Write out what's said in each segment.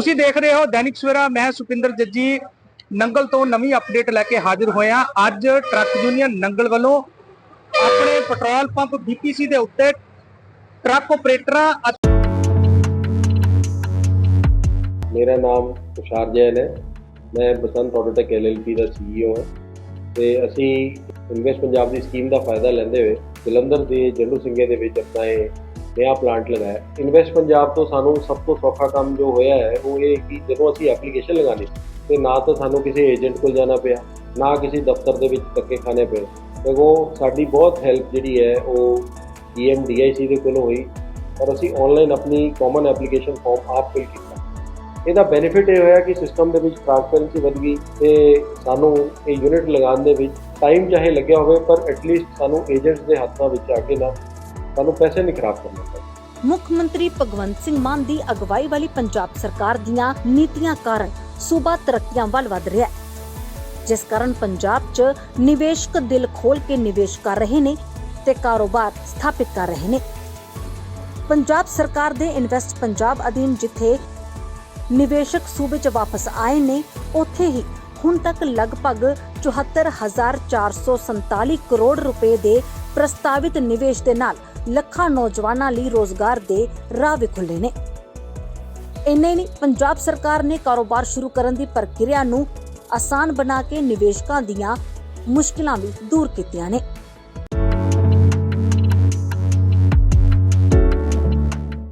ਤੁਸੀਂ ਦੇਖ ਰਹੇ ਹੋ ਦੈਨਿਕ ਸਵੇਰਾ, ਮੈਂ ਸੁਪਿੰਦਰ ਜੱਜੀ ਨੰਗਲ ਤੋਂ ਨਵੀਂ ਅਪਡੇਟ ਲੈ ਕੇ ਹਾਜ਼ਰ ਹੋਇਆ ਅੱਜ ਟਰੱਕ ਯੂਨੀਅਨ ਨੰਗਲ ਵੱਲੋਂ ਆਪਣੇ ਪੈਟਰੋਲ ਪੰਪ ਬੀਪੀਸੀ ਦੇ ਉੱਤੇ ਟਰੱਕ ਆਪਰੇਟਰਾਂ ਮੇਰਾ ਨਾਮ ਤੁਸ਼ਾਰ ਜੈਨ ਹੈ। ਮੈਂ ਬਸੰਤ ਆਟੋਟੈਕ ਐਲਐਲਪੀ ਦਾ ਸੀਈਓ ਹਾਂ। ਤੇ ਅਸੀਂ ਇਨਵੈਸਟ ਪੰਜਾਬ ਦੀ ਸਕੀਮ ਦਾ ਫਾਇਦਾ ਲੈਂਦੇ ਹੋਏ ਜਲੰਧਰ ਦੇ ਜੰਡੂ ਸਿੰਘੇ ਦੇ ਵਿੱਚ ਆਪਣਾ ਇਹ ਨਵਾਂ ਪਲਾਂਟ ਲਗਾਇਆ। ਇਨਵੈਸਟ ਪੰਜਾਬ ਤੋਂ ਸਾਨੂੰ ਸਭ ਤੋਂ ਸੌਖਾ ਕੰਮ ਜੋ ਹੋਇਆ ਹੈ, ਉਹ ਇਹ ਕਿ ਜਦੋਂ ਅਸੀਂ ਐਪਲੀਕੇਸ਼ਨ ਲਗਾਣੀ ਤੇ ਨਾ ਤਾਂ ਸਾਨੂੰ ਕਿਸੇ ਏਜੰਟ ਕੋਲ ਜਾਣਾ ਪਿਆ, ਨਾ ਕਿਸੇ ਦਫ਼ਤਰ ਦੇ ਵਿੱਚ ਧੱਕੇ ਖਾਣੇ ਪਏ। ਸਗੋਂ ਸਾਡੀ ਬਹੁਤ ਹੈਲਪ ਜਿਹੜੀ ਹੈ, ਉਹ E ਈਐਮਡੀਆਈਸੀ ਦੇ ਕੋਲੋਂ ਹੋਈ, ਔਰ ਅਸੀਂ ਆਨਲਾਈਨ ਆਪਣੀ ਕਾਮਨ ਐਪਲੀਕੇਸ਼ਨ ਫਾਰਮ ਆਪ ਫਿਲ ਕੀਤਾ। ਇਹਦਾ ਬੈਨੀਫਿਟ ਇਹ ਹੋਇਆ ਕਿ ਸਿਸਟਮ ਦੇ ਵਿੱਚ ਟ੍ਰਾਂਸਪੇਰੈਂਸੀ ਵਧ ਗਈ, ਤੇ ਸਾਨੂੰ ਇਹ ਯੂਨਿਟ ਲਗਾਉਣ ਦੇ ਵਿੱਚ ਟਾਈਮ ਚਾਹੇ ਲੱਗਿਆ ਹੋਵੇ, ਪਰ ਐਟਲੀਸਟ ਸਾਨੂੰ ਏਜੰਟਸ ਦੇ ਹੱਥਾਂ ਵਿੱਚ ਆ ਕੇ ਨਾ ਸਾਨੂੰ ਪੈਸੇ ਨਹੀਂ ਖਰਾਬ ਕਰਨੇ ਪਏ ਮੁੱਖ ਮੰਤਰੀ ਭਗਵੰਤ ਸਿੰਘ ਮਾਨ ਦੀ ਅਗਵਾਈ ਵਾਲੀ ਪੰਜਾਬ ਸਰਕਾਰ ਦੀਆਂ ਨੀਤੀਆਂ ਕਾਰਨ ਸੂਬਾ ਤਰੱਕੀਆਂ ਵੱਲ ਵਧ ਰਿਹਾ ਹੈ। ਜਿਸ ਕਾਰਨ ਪੰਜਾਬ 'ਚ ਨਿਵੇਸ਼ਕ ਦਿਲ ਖੋਲ ਕੇ ਨਿਵੇਸ਼ ਕਰ ਰਹੇ ਨੇ ਤੇ ਕਾਰੋਬਾਰ ਸਥਾਪਿਤ ਕਰ ਰਹੇ ਨੇ। ਪੰਜਾਬ ਸਰਕਾਰ ਦੇ ਇਨਵੈਸਟ ਪੰਜਾਬ ਅਧੀਨ ਜਿੱਥੇ ਨਿਵੇਸ਼ਕ ਸੂਬੇ 'ਚ ਵਾਪਸ ਆਏ ਨੇ, ਉੱਥੇ ਹੀ ਹੁਣ ਤੱਕ ਲਗਭਗ 74447 ਕਰੋੜ ਰੁਪਏ ਦੇ ਪ੍ਰਸਤਾਵਿਤ ਨਿਵੇਸ਼ ਦੇ ਨਾਲ ਲੱਖਾਂ ਨੌਜਵਾਨਾਂ ਲਈ ਰੋਜ਼ਗਾਰ ਦੇ ਰਾਹ ਵੀ ਖੁੱਲੇ ਨੇ ਇੰਨੇ ਨਹੀਂ ਪੰਜਾਬ ਸਰਕਾਰ ਨੇ ਕਾਰੋਬਾਰ ਸ਼ੁਰੂ ਕਰਨ ਦੀ ਪ੍ਰਕਿਰਿਆ ਨੂੰ ਆਸਾਨ ਬਣਾ ਕੇ ਨਿਵੇਸ਼ਕਾਂ ਦੀਆਂ ਮੁਸ਼ਕਿਲਾਂ ਵੀ ਦੂਰ ਕੀਤੀਆਂ ਨੇ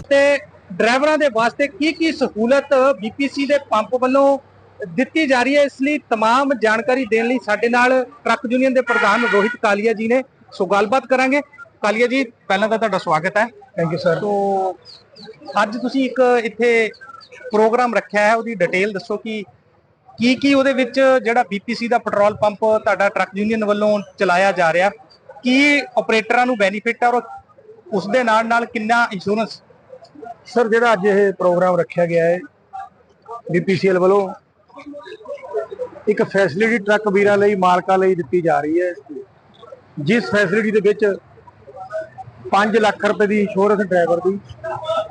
ਤੇ ਡਰਾਈਵਰਾਂ ਦੇ ਵਾਸਤੇ ਕੀ ਕੀ ਸਹੂਲਤ ਬੀਪੀਸੀ ਦੇ ਪੰਪ ਵੱਲੋਂ ਦਿੱਤੀ ਜਾ ਰਹੀ ਹੈ ਇਸ ਲਈ तमाम ਜਾਣਕਾਰੀ ਦੇਣ ਲਈ ਸਾਡੇ ਨਾਲ ਟਰੱਕ ਯੂਨੀਅਨ ਦੇ ਪ੍ਰਧਾਨ ਰੋਹਿਤ ਕਾਲੀਆ ਜੀ ਨੇ ਸੋ ਗੱਲਬਾਤ ਕਰਾਂਗੇ ਕਾਲੀਆ ਜੀ ਪਹਿਲਾਂ ਤਾਂ ਤੁਹਾਡਾ ਸਵਾਗਤ ਹੈ। ਥੈਂਕ ਯੂ ਸਰ ਸੋ ਅੱਜ ਤੁਸੀਂ ਇੱਕ ਇੱਥੇ ਪ੍ਰੋਗਰਾਮ ਰੱਖਿਆ ਹੈ ਉਹਦੀ ਡਿਟੇਲ ਦੱਸੋ ਕਿ ਕੀ ਕੀ ਉਹਦੇ ਵਿੱਚ ਜਿਹੜਾ ਬੀਪੀਸੀ ਦਾ ਪੈਟਰੋਲ ਪੰਪ ਤੁਹਾਡਾ ਟਰੱਕ ਯੂਨੀਅਨ ਵੱਲੋਂ ਚਲਾਇਆ ਜਾ ਰਿਹਾ ਕੀ ਆਪਰੇਟਰਾਂ ਨੂੰ ਬੈਨੀਫਿਟ ਹੈ ਔਰ ਉਸ ਦੇ ਨਾਲ ਨਾਲ ਕਿੰਨਾ ਇੰਸ਼ੋਰੈਂਸ ਸਰ ਜਿਹੜਾ ਅੱਜ ਇਹ ਪ੍ਰੋਗਰਾਮ ਰੱਖਿਆ ਗਿਆ ਹੈ ਬੀਪੀਸੀਐਲ ਵੱਲੋਂ ਇੱਕ ਫੈਸਿਲਿਟੀ ਟਰੱਕ ਵੀਰਾਂ ਲਈ ਮਾਲਕਾਂ ਲਈ ਦਿੱਤੀ ਜਾ ਰਹੀ ਹੈ। ਜਿਸ ਫੈਸਿਲਿਟੀ ਦੇ ਵਿੱਚ 5 ਲੱਖ ਰੁਪਏ ਦੀ ਇੰਸ਼ੋਰੈਂਸ ਡਰਾਈਵਰ ਦੀ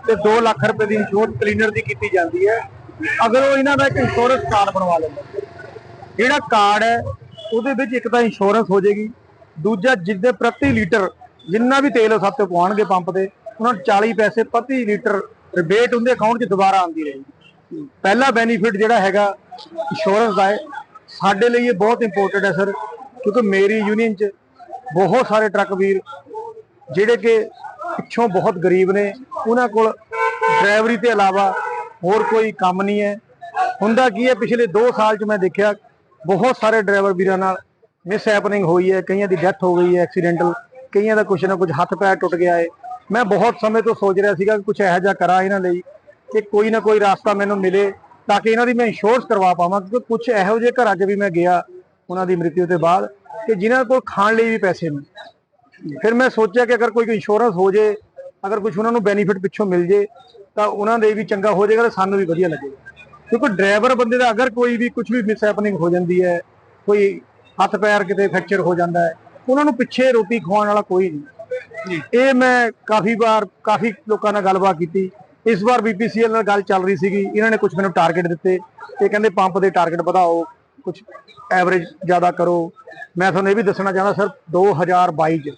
ਤੇ 2 ਲੱਖ ਰੁਪਏ ਦੀ ਇੰਸ਼ੋਰੈਂਸ ਕਲੀਨਰ ਦੀ ਕੀਤੀ ਜਾਂਦੀ ਹੈ। ਅਗਰ ਉਹ ਇਹਨਾਂ ਦਾ ਇੱਕ ਇੰਸ਼ੋਰੈਂਸ ਕਾਰਡ ਬਣਵਾ ਲੈਂਦਾ ਜਿਹੜਾ ਕਾਰਡ ਹੈ, ਉਹਦੇ ਵਿੱਚ ਇੱਕ ਤਾਂ ਇੰਸ਼ੋਰੈਂਸ ਹੋ ਜਾਏਗੀ, ਦੂਜਾ ਜਿੱਦੇ ਪ੍ਰਤੀ ਲੀਟਰ ਜਿੰਨਾ ਵੀ ਤੇਲ ਉਹ ਸਭ ਤੋਂ ਪਵਾਉਣਗੇ ਪੰਪ ਤੇ, ਉਹਨਾਂ ਨੂੰ 40 ਪੈਸੇ ਪ੍ਰਤੀ ਲੀਟਰ ਰਿਬੇਟ ਉਹਦੇ ਅਕਾਊਂਟ 'ਚ ਦੁਬਾਰਾ ਆਉਂਦੀ ਰਹੇਗੀ। ਪਹਿਲਾ ਬੈਨੀਫਿਟ ਜਿਹੜਾ ਹੈਗਾ ਇੰਸ਼ੋਰੈਂਸ ਦਾ ਹੈ। ਸਾਡੇ ਲਈ ਇਹ ਬਹੁਤ ਇੰਪੋਰਟੈਂਟ ਹੈ ਸਰ ਕਿਉਂਕਿ ਮੇਰੀ ਯੂਨੀਅਨ 'ਚ ਬਹੁਤ ਸਾਰੇ ਟਰੱਕ ਵੀਰ ਜਿਹੜੇ ਕਿ ਪਿੱਛੋਂ ਬਹੁਤ ਗਰੀਬ ਨੇ, ਉਹਨਾਂ ਕੋਲ ਡਰਾਈਵਰੀ ਤੇ ਇਲਾਵਾ ਹੋਰ ਕੋਈ ਕੰਮ ਨਹੀਂ ਹੈ। ਹੁੰਦਾ ਕੀ ਹੈ, ਪਿਛਲੇ 2 ਸਾਲ 'ਚ ਮੈਂ ਦੇਖਿਆ, ਬਹੁਤ ਸਾਰੇ ਡਰਾਈਵਰ ਵੀਰਾਂ ਨਾਲ ਮਿਸ ਹੈਪਨਿੰਗ ਹੋਈ ਹੈ, ਕਈਆਂ ਦੀ ਡੈਥ ਹੋ ਗਈ ਹੈ ਐਕਸੀਡੈਂਟਲ, ਕਈਆਂ ਦਾ ਕੁਛ ਨਾ ਕੁਛ ਹੱਥ ਪੈਰ ਟੁੱਟ ਗਿਆ ਹੈ। ਮੈਂ ਬਹੁਤ ਸਮੇਂ ਤੋਂ ਸੋਚ ਰਿਹਾ ਸੀਗਾ ਕਿ ਕੁਝ ਇਹੋ ਜਿਹਾ ਕਰਾਂ ਇਹਨਾਂ ਲਈ, ਕਿ ਕੋਈ ਨਾ ਕੋਈ ਰਾਸਤਾ ਮੈਨੂੰ ਮਿਲੇ, ਤਾਂ ਕਿ ਇਹਨਾਂ ਦੀ ਮੈਂ ਇੰਸ਼ੋਰੈਂਸ ਕਰਵਾ ਪਾਵਾਂ, ਕਿਉਂਕਿ ਕੁਝ ਇਹੋ ਜਿਹੇ ਘਰਾਂ 'ਚ ਵੀ ਮੈਂ ਗਿਆ, ਉਹਨਾਂ ਦੀ ਮ੍ਰਿਤਿੂ ਤੋਂ ਬਾਅਦ, ਕਿ ਜਿਨ੍ਹਾਂ ਕੋਲ ਖਾਣ ਲਈ ਵੀ ਪੈਸੇ ਨਹੀਂ। ਫਿਰ ਮੈਂ ਸੋਚਿਆ ਕਿ ਅਗਰ ਕੋਈ ਇੰਸ਼ੋਰੈਂਸ ਹੋ ਜੇ ਅਗਰ ਕੁਝ ਉਹਨਾਂ ਨੂੰ ਬੈਨੀਫਿਟ ਪਿੱਛੋਂ ਮਿਲ ਜੇ ਤਾਂ ਉਹਨਾਂ ਦੇ ਵੀ ਚੰਗਾ ਹੋ ਜਾਏਗਾ ਤੇ ਸਾਨੂੰ ਵੀ ਵਧੀਆ ਲੱਗੇਗਾ। ਕਿਉਂਕਿ ਡਰਾਈਵਰ ਬੰਦੇ ਦਾ ਅਗਰ ਕੋਈ ਵੀ ਕੁਝ ਵੀ ਮਿਸ ਹੈਪਨਿੰਗ ਹੋ ਜਾਂਦੀ ਹੈ ਕੋਈ ਹੱਥ ਪੈਰ ਕਿਤੇ ਫ੍ਰੈਕਚਰ ਹੋ ਜਾਂਦਾ ਹੈ ਉਹਨਾਂ ਨੂੰ ਪਿੱਛੇ ਰੋਟੀ ਖਵਾਉਣ ਵਾਲਾ ਕੋਈ ਨਹੀਂ। ਇਹ ਮੈਂ ਕਾਫੀ ਵਾਰ ਕਾਫੀ ਲੋਕਾਂ ਨਾਲ ਗੱਲਬਾਤ ਕੀਤੀ। ਇਸ ਵਾਰ ਬੀਪੀਸੀਐਲ ਨਾਲ ਗੱਲ ਚੱਲ ਰਹੀ ਸੀਗੀ ਇਹਨਾਂ ਨੇ ਕੁਝ ਮੈਨੂੰ ਟਾਰਗੇਟ ਦਿੱਤੇ। ਤੇ ਕਹਿੰਦੇ ਪੰਪ ਦੇ ਟਾਰਗੇਟ ਵਧਾਓ ਕੁਝ ਐਵਰੇਜ ਜ਼ਿਆਦਾ ਕਰੋ। ਮੈਂ ਤੁਹਾਨੂੰ ਇਹ ਵੀ ਦੱਸਣਾ ਚਾਹੁੰਦਾ ਸਰ 2022 ਚ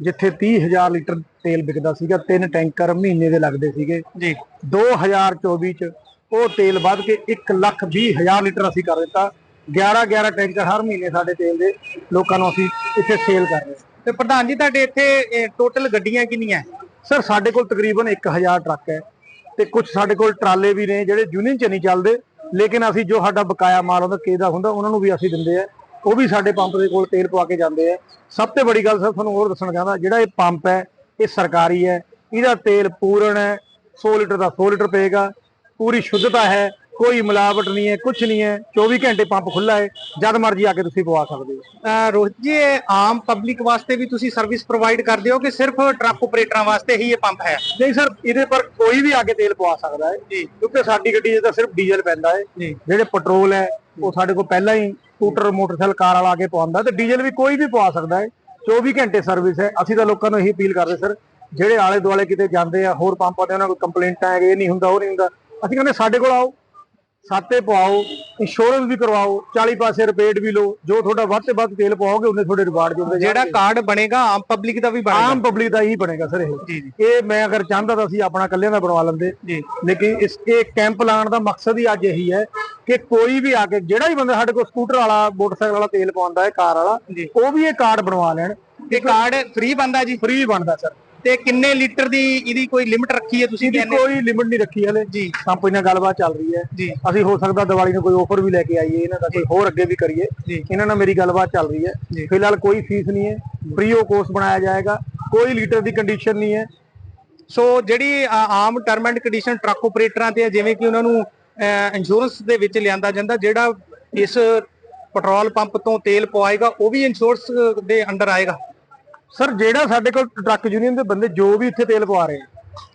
ਜਿੱਥੇ 30000 ਲੀਟਰ ਤੇਲ ਵਿਕਦਾ ਸੀਗਾ ਤਿੰਨ ਟੈਂਕਰ ਮਹੀਨੇ ਦੇ ਲੱਗਦੇ ਸੀਗੇ। ਜੀ। 2024 ਚ ਉਹ ਤੇਲ ਵੱਧ ਕੇ 1 ਲੱਖ 20 ਹਜ਼ਾਰ ਲੀਟਰ ਅਸੀਂ ਕਰ ਦਿੱਤਾ। 11 11 ਟੈਂਕਰ ਹਰ ਮਹੀਨੇ ਸਾਡੇ ਤੇਲ ਦੇ ਲੋਕਾਂ ਨੂੰ ਅਸੀਂ ਇੱਥੇ ਸੇਲ ਕਰ ਰਹੇ ਹਾਂ। ਤੇ ਪ੍ਰਧਾਨ ਜੀ ਤੁਹਾਡੇ ਇੱਥੇ ਟੋਟਲ ਗੱਡੀਆਂ ਕਿੰਨੀਆਂ? ਹੈ? ਸਰ ਸਾਡੇ ਕੋਲ ਤਕਰੀਬਨ 1000 ਟਰੱਕ ਹੈ ਤੇ ਕੁਝ ਸਾਡੇ ਕੋਲ ਟਰਾਲੇ ਵੀ ਨੇ ਜਿਹੜੇ ਯੂਨੀਅਨ ਚ ਨਹੀਂ ਚੱਲਦੇ ਲੇਕਿਨ ਅਸੀਂ ਜੋ ਸਾਡਾ ਬਕਾਇਆ ਮਾਲ ਹੁੰਦਾ ਕਿਹਦਾ ਹੁੰਦਾ ਉਹਨਾਂ ਨੂੰ ਵੀ ਅਸੀਂ ਦਿੰਦੇ ਆ। ਉਹ ਵੀ ਸਾਡੇ ਪੰਪ ਦੇ ਕੋਲ ਤੇਲ ਪਵਾ ਕੇ ਜਾਂਦੇ ਆ। ਸਭ ਤੋਂ ਬੜੀ ਗੱਲ ਸਰ ਤੁਹਾਨੂੰ ਹੋਰ ਦੱਸਣਾ ਚਾਹੁੰਦਾ ਜਿਹੜਾ ਇਹ ਪੰਪ ਹੈ ਇਹ ਸਰਕਾਰੀ ਹੈ। ਇਹਦਾ ਤੇਲ ਪੂਰਨ ਹੈ 100 ਲੀਟਰ ਦਾ 100 ਲੀਟਰ ਪਏਗਾ। ਪੂਰੀ ਸ਼ੁੱਧਤਾ ਹੈ ਕੋਈ ਮਿਲਾਵਟ ਨਹੀਂ ਹੈ ਕੁਝ ਨਹੀਂ ਹੈ। 24 ਘੰਟੇ ਪੰਪ ਖੁੱਲਾ ਹੈ ਜਦ ਮਰਜ਼ੀ ਆ ਕੇ ਤੁਸੀਂ ਪਵਾ ਸਕਦੇ ਹੋ। ਰੋਹਿਤ ਜੀ ਇਹ ਆਮ ਪਬਲਿਕ ਵਾਸਤੇ ਵੀ ਤੁਸੀਂ ਸਰਵਿਸ ਪ੍ਰੋਵਾਈਡ ਕਰਦੇ ਹੋ ਕਿ ਸਿਰਫ ਟਰੱਕ ਆਪਰੇਟਰਾਂ ਵਾਸਤੇ ਹੀ ਇਹ ਪੰਪ ਹੈ? ਨਹੀਂ ਸਰ ਇਹਦੇ ਪਰ ਕੋਈ ਵੀ ਆ ਕੇ ਤੇਲ ਪਵਾ ਸਕਦਾ ਹੈ। ਜੀ। ਕਿਉਂਕਿ ਸਾਡੀ ਗੱਡੀ 'ਚ ਤਾਂ ਸਿਰਫ ਡੀਜ਼ਲ ਪੈਂਦਾ ਹੈ। ਜਿਹੜੇ ਪੈਟਰੋਲ ਹੈ ਉਹ ਸਾਡੇ ਕੋਲ ਪਹਿਲਾਂ ਹੀ ਸਕੂਟਰ ਮੋਟਰਸਾਈਕਲ ਕਾਰ ਵਾਲਾ ਆ ਕੇ ਪਵਾਉਂਦਾ ਤੇ ਡੀਜ਼ਲ ਵੀ ਕੋਈ ਵੀ ਪਵਾ ਸਕਦਾ ਹੈ। 24 ਘੰਟੇ ਸਰਵਿਸ ਹੈ। ਅਸੀਂ ਤਾਂ ਲੋਕਾਂ ਨੂੰ ਇਹੀ ਅਪੀਲ ਕਰਦੇ ਸਰ ਜਿਹੜੇ ਆਲੇ ਦੁਆਲੇ ਕਿਤੇ ਜਾਂਦੇ ਆ ਹੋਰ ਪੰਪਾਂ ਤੇ ਉਹਨਾਂ ਕੋਲ ਕੰਪਲੇਂਟਾਂ ਹੈਗੇ ਇਹ ਨਹੀਂ ਹੁੰਦਾ ਉਹ ਨਹੀਂ ਹੁੰਦਾ ਅਸੀਂ ਕਹਿੰਦੇ ਸਾਡੇ ਕੋਲ ਆਓ ਸਾਤੇ ਪਵਾਓ ਇੰਸ਼ੋਰੈਂਸ ਵੀ ਕਰਵਾਓ 40 ਪਾਸੇ ਰਿਪੇਟ ਵੀ ਲਓ ਜੋ ਤੁਹਾਡਾ ਵੱਧ ਤੇ ਵੱਧ ਤੇਲ ਪਵਾਓਗੇ ਉਹਨੇ ਤੁਹਾਡੇ ਰਿਵਾਰਡ ਜੁੜਦੇ ਜਿਹੜਾ। ਕਾਰਡ ਬਣੇਗਾ ਆਮ ਪਬਲਿਕ ਦਾ ਵੀ ਆਮ ਬਣੇਗਾ ਪਬਲਿਕ ਦਾ ਹੀ ਬਣੇਗਾ ਸਰ ਇਹ। ਇਹ ਮੈਂ ਅਗਰ ਚਾਹੁੰਦਾ ਤਾਂ ਅਸੀਂ ਆਪਣਾ ਇਕੱਲਿਆਂ ਦਾ ਬਣਵਾ ਲੈਂਦੇ। ਜੀ। ਲੇਕਿਨ ਇਸ ਇਹ ਕੈਂਪ ਲਾਉਣ ਦਾ ਮਕਸਦ ਹੀ ਅੱਜ ਇਹੀ ਹੈ ਕਿ ਕੋਈ ਵੀ ਆ ਕੇ ਜਿਹੜਾ ਵੀ ਬੰਦਾ ਸਾਡੇ ਕੋਲ ਸਕੂਟਰ ਵਾਲਾ ਮੋਟਰਸਾਈਕਲ ਵਾਲਾ ਤੇਲ ਪਾਉਂਦਾ ਹੈ ਕਾਰ ਵਾਲਾ ਉਹ ਵੀ ਇਹ ਕਾਰਡ ਬਣਵਾ ਲੈਣ। ਤੇ ਕਾਰਡ ਫ੍ਰੀ ਬੰਦਾ ਜੀ? ਫ੍ਰੀ ਬਣਦਾ ਸਰ ਤੇ ਕਿੰਨੇ ਲੀਟਰ ਦੀ ਇਹਦੀ ਕੋਈ ਲਿਮਿਟ ਰੱਖੀ ਹੈ ਤੁਸੀਂ ਇਹਦੀ ਕੋਈ ਲਿਮਿਟ ਨਹੀਂ ਰੱਖੀ ਹਲੇ। ਜੀ। ਕੰਪਨੀ ਨਾਲ ਗੱਲਬਾਤ ਚੱਲ ਰਹੀ ਹੈ। ਅਸੀਂ ਹੋ ਸਕਦਾ ਦੀਵਾਲੀ ਨੂੰ ਕੋਈ ਆਫਰ ਵੀ ਲੈ ਕੇ ਆਈਏ ਇਹਨਾਂ ਦਾ ਕੋਈ ਹੋਰ ਅੱਗੇ ਵੀ ਕਰੀਏ। ਇਹਨਾਂ ਨਾਲ ਮੇਰੀ ਗੱਲਬਾਤ ਚੱਲ ਰਹੀ। ਹੈ। ਫਿਲਹਾਲ ਕੋਈ ਫੀਸ ਨਹੀਂ ਹੈ। ਫ੍ਰੀ ਆਫ ਕੋਰਸ ਬਣਾਇਆ ਜਾਏਗਾ। ਕੋਈ ਲੀਟਰ ਦੀ ਕੰਡੀਸ਼ਨ ਨਹੀਂ ਹੈ। ਸੋ ਜਿਹੜੀ ਆਮ ਟਰਮ ਐਂਡ ਕੰਡੀਸ਼ਨ ਟਰੱਕ ਆਪਰੇਟਰਾਂ ਤੇ ਜਿਵੇਂ ਕਿ ਉਹਨਾਂ ਨੂੰ ਇੰਸ਼ੋਰੈਂਸ ਦੇ ਵਿੱਚ ਲਿਆਂਦਾ ਜਾਂਦਾ ਜਿਹੜਾ ਇਸ ਪੈਟਰੋਲ ਪੰਪ ਤੋਂ ਤੇਲ ਪਵਾਏਗਾ ਉਹ ਵੀ ਇੰਸ਼ੋਰੈਂਸ ਦੇ ਅੰਡਰ ਆਏਗਾ। ਸਰ ਜਿਹੜਾ ਸਾਡੇ ਕੋਲ ਟਰੱਕ ਯੂਨੀਅਨ ਦੇ ਬੰਦੇ ਜੋ ਵੀ ਇੱਥੇ ਤੇਲ ਪਵਾ ਰਹੇ ਆ।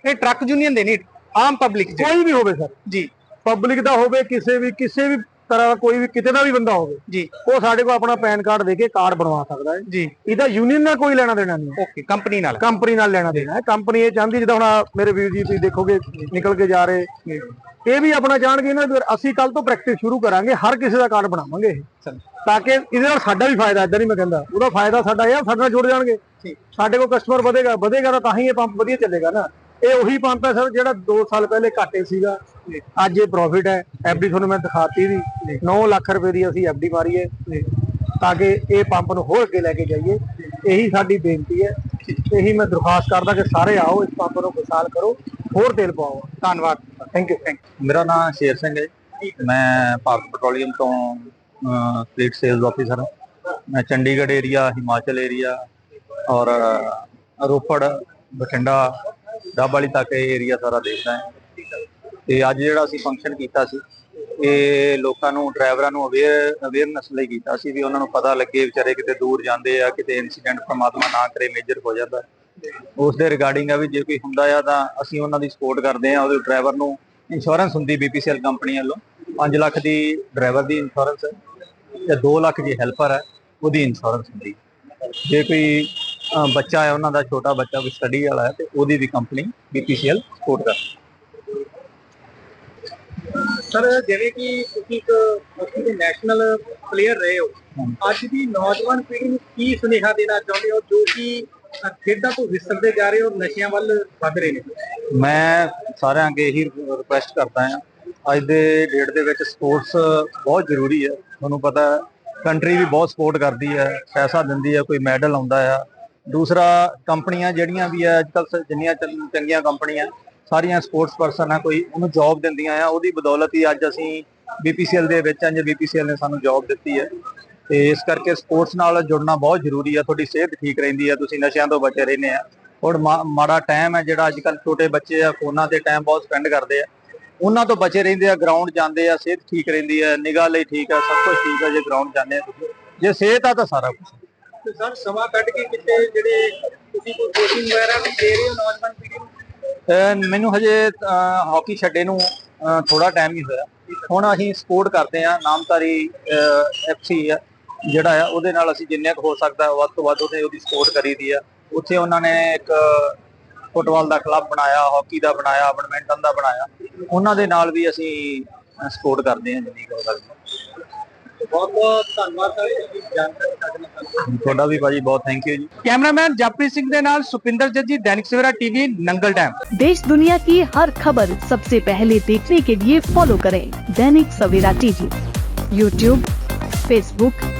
ਇਹ ਟਰੱਕ ਯੂਨੀਅਨ ਦੇ ਨਹੀਂ ਆਮ ਪਬਲਿਕ ਜੀ ਕੋਈ ਵੀ ਹੋਵੇ ਸਰ ਜੀ। ਪਬਲਿਕ ਦਾ ਹੋਵੇ ਕਿਸੇ ਵੀ ਕਿਸੇ ਵੀ ਤਰ੍ਹਾਂ ਦਾ ਕੋਈ ਵੀ ਕਿਤੇ ਦਾ ਵੀ ਬੰਦਾ ਹੋਵੇ ਜੀ। ਉਹ ਸਾਡੇ ਕੋਲ ਆਪਣਾ ਪੈਨ ਕਾਰਡ ਦੇ ਕੇ ਕਾਰਡ ਬਣਵਾ ਸਕਦਾ ਹੈ। ਜੀ। ਇਹਦਾ ਯੂਨੀਅਨ ਨਾਲ ਕੋਈ ਲੈਣਾ ਦੇਣਾ ਨਹੀਂ ਓਕੇ ਕੰਪਨੀ ਨਾਲ। ਕੰਪਨੀ ਨਾਲ ਲੈਣਾ ਦੇਣਾ ਹੈ। ਕੰਪਨੀ ਇਹ ਚਾਹੁੰਦੀ ਜਿੱਦਾਂ ਹੁਣ ਮੇਰੇ ਵੀਰ ਜੀ ਤੁਸੀਂ ਦੇਖੋਗੇ ਨਿਕਲ ਕੇ ਜਾ ਰਹੇ। ਇਹ ਵੀ ਆਪਣਾ ਚਾਹਣਗੇ ਨਾ ਅਸੀਂ ਕੱਲ ਤੋਂ ਪ੍ਰੈਕਟਿਸ ਸ਼ੁਰੂ ਕਰਾਂਗੇ ਹਰ ਕਿਸੇ ਦਾ ਕਾਰਡ ਬਣਾਵਾਂਗੇ ਇਹ। ਤਾਂ ਕਿ ਇਹਦੇ ਨਾਲ ਸਾਡਾ ਵੀ ਫਾਇਦਾ ਇਦਾਂ ਨਹੀਂ ਮੈਂ ਕਹਿੰਦਾ। ਉਹਦਾ ਫਾਇਦਾ ਸਾਡਾ ਇਹ ਸਾਡੇ ਨਾਲ ਜੁੜ ਜਾਣਗੇ। ਸਾਡੇ ਕੋਲ ਕਸਟਮਰ ਵਧੇਗਾ ਵਧੇਗਾ ਤਾਂ ਤਾਂ ਹੀ ਇਹ ਪੰਪ ਵਧੀਆ ਚੱਲੇਗਾ ਨਾ। ਇਹ ਉਹੀ ਪੰਪ ਹੈ ਸਰ ਜਿਹੜਾ 2 ਸਾਲ ਪਹਿਲੇ ਘਾਟੇ ਸੀਗਾ। ਅੱਜ ਇਹ ਪ੍ਰੋਫਿਟ ਹੈ। ਐਫਡੀ ਤੁਹਾਨੂੰ ਮੈਂ ਦਿਖਾਤੀ ਵੀ 9 ਲੱਖ ਰੁਪਏ ਦੀ ਅਸੀਂ ਐਫਡੀ ਮਾਰੀ ਹੈ ਤਾਂ ਕਿ ਇਹ ਪੰਪ ਨੂੰ ਹੋਰ ਅੱਗੇ ਲੈ ਕੇ ਜਾਈਏ। ਇਹੀ ਸਾਡੀ ਬੇਨਤੀ ਹੈ। ਇਹੀ ਮੈਂ ਦਰਖਾਸਤ ਕਰਦਾ ਕਿ ਸਾਰੇ ਆਓ ਇਸ ਪੰਪ ਨੂੰ ਖੁਸ਼ਹਾਲ ਕਰੋ। ਹੋਰ ਤੇਲ ਪਾਓ। ਧੰਨਵਾਦ। ਥੈਂਕ ਯੂ ਮੇਰਾ ਨਾਮ ਸ਼ੇਰ ਸਿੰਘ ਹੈ। ਜੀ। ਮੈਂ ਭਾਰਤ ਪੈਟਰੋਲੀਅਮ ਤੋਂ ਫਲੀਟ ਸੇਲਸ ਆਫੀਸਰ ਹਾਂ। ਮੈਂ ਚੰਡੀਗੜ੍ਹ ਏਰੀਆ ਹਿਮਾਚਲ ਏਰੀਆ ਔਰ ਅ, ਰੋਪੜ ਬਠਿੰਡਾ ਡੱਬ ਵਾਲੀ ਤੱਕ ਇਹ ਏਰੀਆ ਸਾਰਾ ਦੇਖਦਾ ਹੈ। ਤੇ ਅੱਜ ਜਿਹੜਾ ਅਸੀਂ ਫੰਕਸ਼ਨ ਕੀਤਾ ਸੀ ਇਹ ਲੋਕਾਂ ਨੂੰ ਡਰਾਈਵਰਾਂ ਨੂੰ ਅਵੇਅਰ ਅਵੇਅਰਨੈਸ ਲਈ ਕੀਤਾ ਸੀ ਵੀ ਉਹਨਾਂ ਨੂੰ ਪਤਾ ਲੱਗੇ ਵਿਚਾਰੇ ਕਿਤੇ ਦੂਰ ਜਾਂਦੇ ਆ ਕਿਤੇ ਇਨਸੀਡੈਂਟ ਪ੍ਰਮਾਤਮਾ ਨਾ ਕਰੇ ਮੇਜਰ ਹੋ ਜਾਂਦਾ। ਉਸ ਦੇ ਰਿਗਾਰਡਿੰਗ ਆ ਵੀ ਜੇ ਕੋਈ ਹੁੰਦਾ ਆ ਤਾਂ ਅਸੀਂ ਉਹਨਾਂ ਦੀ ਸਪੋਰਟ ਕਰਦੇ ਆ ਉਹਦੇ ਡਰਾਈਵਰ ਨੂੰ ਇੰਸ਼ੋਰੈਂਸ ਹੁੰਦੀ ਬੀਪੀਸੀਐਲ ਕੰਪਨੀ ਵੱਲੋਂ। 5 ਲੱਖ ਦੀ ਡਰਾਈਵਰ ਦੀ ਇੰਸ਼ੋਰੈਂਸ ਹੈ ਤੇ 2 ਲੱਖ ਜੇ ਹੈਲਪਰ ਹੈ ਉਹਦੀ ਇੰਸ਼ੋਰੈਂਸ ਹੁੰਦੀ ਜੇ ਕੋਈ ਬੱਚਾ ਹੈ ਉਹਨਾਂ ਦਾ ਛੋਟਾ ਬੱਚਾ ਕੋਈ ਸਟੱਡੀ ਵਾਲਾ ਹੈ ਤੇ ਉਹਦੀ ਵੀ ਕੰਪਨੀ ਬੀਪੀਸੀਐਲ ਸਪੋਰਟ ਕਰਦੀ ਸਰ ਜਿਵੇਂ ਕਿ ਤੁਸੀਂ ਇੱਕ ਹਾਕੀ ਦੇ ਨੈਸ਼ਨਲ ਪਲੇਅਰ ਰਹੇ ਹੋ ਅੱਜ ਦੀ ਨੌਜਵਾਨ ਪੀੜ੍ਹੀ ਨੂੰ ਕੀ ਸੁਨੇਹਾ ਦੇਣਾ ਚਾਹੁੰਦੇ ਹੋ ਜੋ ਕਿ ਖੇਡਾਂ ਤੋਂ ਵਿਸਰਦੇ ਜਾ ਰਹੇ ਹੋ, ਨਸ਼ਿਆਂ ਵੱਲ ਵੱਧ ਰਹੇ ਨੇ? ਮੈਂ ਸਾਰਿਆਂ ਅੱਗੇ ਇਹੀ ਰਿਕੁਐਸਟ ਕਰਦਾ ਹਾਂ। ਅੱਜ ਦੇ ਡੇਟ ਦੇ ਵਿੱਚ ਸਪੋਰਟਸ ਬਹੁਤ ਜ਼ਰੂਰੀ ਹੈ। ਤੁਹਾਨੂੰ ਪਤਾ ਕੰਟਰੀ ਵੀ ਬਹੁਤ ਸਪੋਰਟ ਕਰਦੀ ਹੈ, ਪੈਸਾ ਦਿੰਦੀ ਹੈ, ਕੋਈ ਮੈਡਲ ਆਉਂਦਾ ਆ। ਦੂਸਰਾ, ਕੰਪਨੀਆਂ ਜਿਹੜੀਆਂ ਵੀ ਆ ਅੱਜਕੱਲ ਜਿੰਨੀਆਂ ਚੰਗੀਆਂ ਕੰਪਨੀਆਂ, ਸਾਰੀਆਂ ਸਪੋਰਟਸ ਪਰਸਨ ਆ, ਕੋਈ ਉਹਨੂੰ ਜੌਬ ਦਿੰਦੀਆਂ ਆ, ਉਹਦੀ ਬਦੌਲਤ ਹੀ ਅੱਜ ਅਸੀਂ ਬੀਪੀਸੀਐਲ ਦੇ ਵਿੱਚ ਆਂ, ਜੇ ਬੀਪੀਸੀਐਲ ਨੇ ਸਾਨੂੰ ਜੌਬ ਦਿੱਤੀ ਹੈ। ਤੇ ਇਸ ਕਰਕੇ ਸਪੋਰਟਸ ਨਾਲ ਜੁੜਨਾ ਬਹੁਤ ਜ਼ਰੂਰੀ ਆ ਤੁਹਾਡੀ ਸਿਹਤ ਠੀਕ ਰਹਿੰਦੀ ਆ ਤੁਸੀਂ ਨਸ਼ਿਆਂ ਤੋਂ ਬਚੇ ਰਹਿੰਦੇ ਆ। ਔਰ ਮਾੜਾ ਟਾਈਮ ਹੈ ਜਿਹੜਾ ਅੱਜਕੱਲ ਛੋਟੇ ਬੱਚੇ ਆ ਫੋਨਾਂ ਤੇ ਟਾਈਮ ਬਹੁਤ ਸਪੈਂਡ ਕਰਦੇ ਆ। ਉਹਨਾਂ ਤੋਂ ਬਚੇ ਰਹਿੰਦੇ ਆ ਗਰਾਊਂਡ ਜਾਂਦੇ ਆ ਸਿਹਤ ਠੀਕ ਰਹਿੰਦੀ ਆ ਨਿਗਾਹ ਲਈ ਠੀਕ ਆ ਸਭ ਕੁਝ ਠੀਕ ਆ ਜੇ ਗਰਾਊਂਡ ਜਾਂਦੇ ਆ ਤੁਸੀਂ। ਜੇ ਸਿਹਤ ਆ ਤਾਂ ਸਾਰਾ ਕੁਝ ਤੇ ਸਰ ਸਮਾਂ ਕੱਢ ਕੇ ਕਿਤੇ ਜਿਹੜੇ ਤੁਸੀਂ ਕੋਈ ਕੋਚਿੰਗ ਵਗੈਰਾ ਵੀ ਦੇ ਰਹੇ ਹੋ ਨੌਜਵਾਨ ਪੀੜ੍ਹੀ ਨੂੰ? ਮੈਨੂੰ ਹਜੇ ਹਾਕੀ ਛੱਡੇ ਨੂੰ ਥੋੜਾ ਟਾਈਮ ਹੀ ਹੋਇਆ। ਹੁਣ ਅਸੀਂ ਸਪੋਰਟ ਕਰਦੇ ਆ ਨਾਮਤਾਰੀ ਐਫਸੀ ਆ। ਜਿਹੜਾ ਆ ਉਹਦੇ ਨਾਲ ਅਸੀਂ ਜਿੰਨੇ ਕੁ ਹੋ ਸਕਦਾ ਵੱਧ ਤੋਂ ਵੱਧ ਉਹਦੇ ਉਹਦੀ ਸਪੋਰਟ ਕਰੀਦੀ ਆ ਉੱਥੇ ਉਹਨਾਂ ਨੇ ਇੱਕ ਫੁੱਟਬਾਲ ਦਾ ਕਲੱਬ ਬਣਾਇਆ ਹਾਕੀ ਦਾ ਬਣਾਇਆ ਬੈਡਮਿੰਟਨ ਦਾ ਬਣਾਇਆ ਉਹਨਾਂ ਦੇ ਨਾਲ ਵੀ ਅਸੀਂ ਸਪੋਰਟ ਕਰਦੇ ਆ ਜਿੰਨੀ ਕੁ ਹੋ ਸਕਦਾ ਬਹੁਤ ਬਹੁਤ ਧੰਨਵਾਦ ਸਰ ਤੁਸੀਂ ਜਾਣਕਾਰੀ ਸਾਡੇ ਨਾਲ ਸਾਂਝੀ ਤੁਹਾਡਾ ਵੀ ਭਾਜੀ ਬਹੁਤ ਥੈਂਕ ਯੂ ਜੀ ਕੈਮਰਾਮੈਨ ਜਪ੍ਰੀਤ ਸਿੰਘ ਦੇ ਨਾਲ ਸੁਪਿੰਦਰ ਜੱਜੀ ਦੈਨਿਕ ਸਵੇਰਾ ਟੀਵੀ नंगल डैम देश दुनिया की हर खबर सबसे पहले देखने के लिए फॉलो करें Dainik Savera TV YouTube Facebook